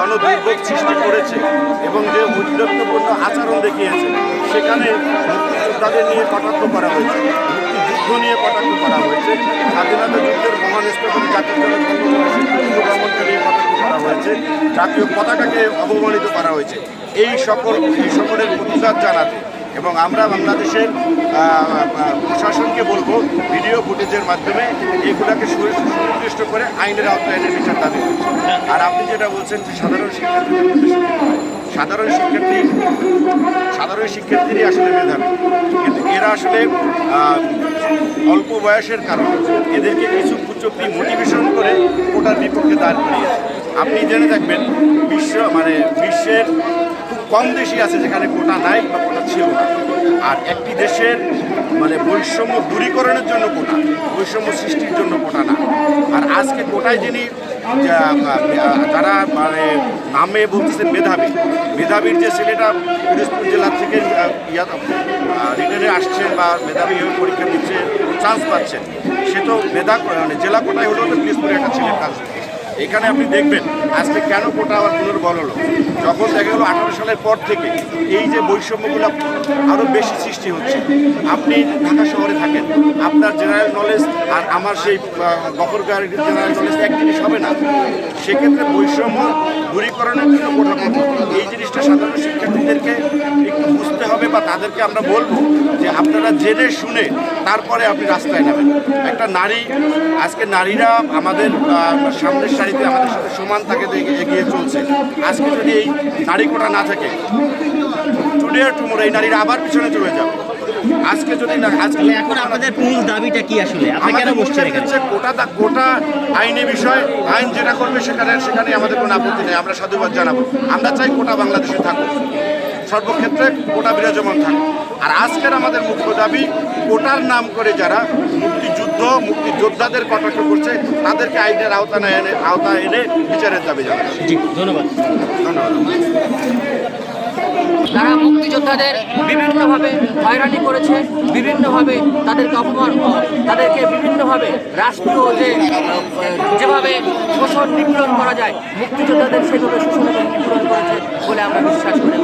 গণদুর্ভোগ সৃষ্টি করেছে এবং যে উদ্যোগপূর্ণ আচরণ দেখিয়েছে, সেখানে মুক্তিযোদ্ধাদের নিয়ে কটাক্ষ করা হয়েছে যুদ্ধ নিয়ে কটাক্ষ করা হয়েছে, স্বাধীনতা যুদ্ধের মহান স্থপতি জাতীয় করা হয়েছে, জাতীয় পতাকাকে অবমানিত করা হয়েছে। এই সকল এই সকলের প্রতিবাদ জানাতে এবং আমরা বাংলাদেশের প্রশাসনকে বলব ভিডিও ফুটেজের মাধ্যমে এগুলাকে সুনির্দিষ্ট করে আইনের আওতায় বিচার দাবি আর আপনি যেটা বলছেন যে সাধারণ শিক্ষার্থীদের সাধারণ শিক্ষার্থী, সাধারণ শিক্ষার্থীরই আসলে মেধাবী। কিন্তু এরা আসলে অল্প বয়সের কারণে এদেরকে কিছু কুচক্রি মোটিভেশন করে ওটার বিপক্ষে দাঁড় করিয়েছে। আপনি জেনে থাকবেন বিশ্ব মানে বিশ্বের কম দেশই আছে যেখানে কোটা নাই বা কোটা ছিল না আর একটি দেশের মানে বৈষম্য দূরীকরণের জন্য কোটা, বৈষম্য সৃষ্টির জন্য কোটা না আর আজকে কোটায় যিনি যারা মানে নামে বলতেছে মেধাবী, মেধাবীর যে ছেলেটা পিরোজপুর জেলা থেকে রিটার্নে আসছে বা মেধাবী হয়ে পরীক্ষা দিচ্ছে চান্স পাচ্ছে, সে তো মেধা মানে জেলা কোটায় হলেও তো পিরোজপুরে একটা ছেলের কাজ। এখানে আপনি দেখবেন, আজকে কেন কোটা আবার পুনর্বল হলো? যখন দেখা গেলো আঠারো সালের পর থেকে এই যে বৈষম্যগুলো আরও বেশি সৃষ্টি হচ্ছে। আপনি ঢাকা শহরে থাকেন, আপনার জেনারেল নলেজ আর আমার সেই গফরগাড়ির জেনারেল নলেজ এক জিনিস হবে না। সেক্ষেত্রে বৈষম্য দূরীকরণের জন্য কোটা এই জিনিসটা সাধারণ শিক্ষার্থীদেরকে একটু বুঝতে হবে বা তাদেরকে আমরা বলব যে আপনারা জেনে শুনে তারপরে আপনি রাস্তায় নামেন। একটা নারী আজকে নারীরা আমাদের সামনের সারিতে আমাদের সাথে সমান তাকে দেখে এগিয়ে চলছে। আজকে যদি এই নারী কোটা না থাকে টুডে টুমোর এই নারীরা আবার পিছনে চলে যাবে। আজকে যদি না আজকে এখন আমাদের মূল দাবিটা কি আসলে? আপনি কেন বসছেন এখানে? হচ্ছে কোটা দা কোটা আইনি বিষয় আইন যেটা করবে সেখানে সেখানে আমাদের কোনো আপত্তি নেই। আমরা সাধুবাদ জানাব। আমরা চাই কোটা বাংলাদেশে থাকুক। সর্বক্ষেত্রে কোটা বিরাজমান থাকে। আর আজকের আমাদের মুখ্য দাবি কোটার নাম করে যারা মুক্তিযুদ্ধ মুক্তিযোদ্ধাদের কটাক্ষ করছে তাদেরকে আইনের আওতা এনে আওতা এনে বিচারের দাবি জানাচ্ছি। জি ধন্যবাদ। ধন্যবাদ। তারা মুক্তিযোদ্ধাদের বিভিন্নভাবে হয়রানি করেছে বিভিন্নভাবে তাদেরকে অপমান তাদেরকে বিভিন্নভাবে রাষ্ট্রীয় যে যেভাবে শোষণ নিপীড়ন করা যায় মুক্তিযোদ্ধাদের সেভাবে শোষণ এবং নিপীড়ন করেছে বলে আমরা বিশ্বাস করে।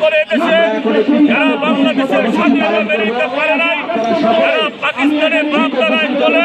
করে এসেছে যারা বাংলাদেশের স্বাধীনতা নিতে পারে নাই। যারা পাকিস্তানের বাপ দাদায় চলে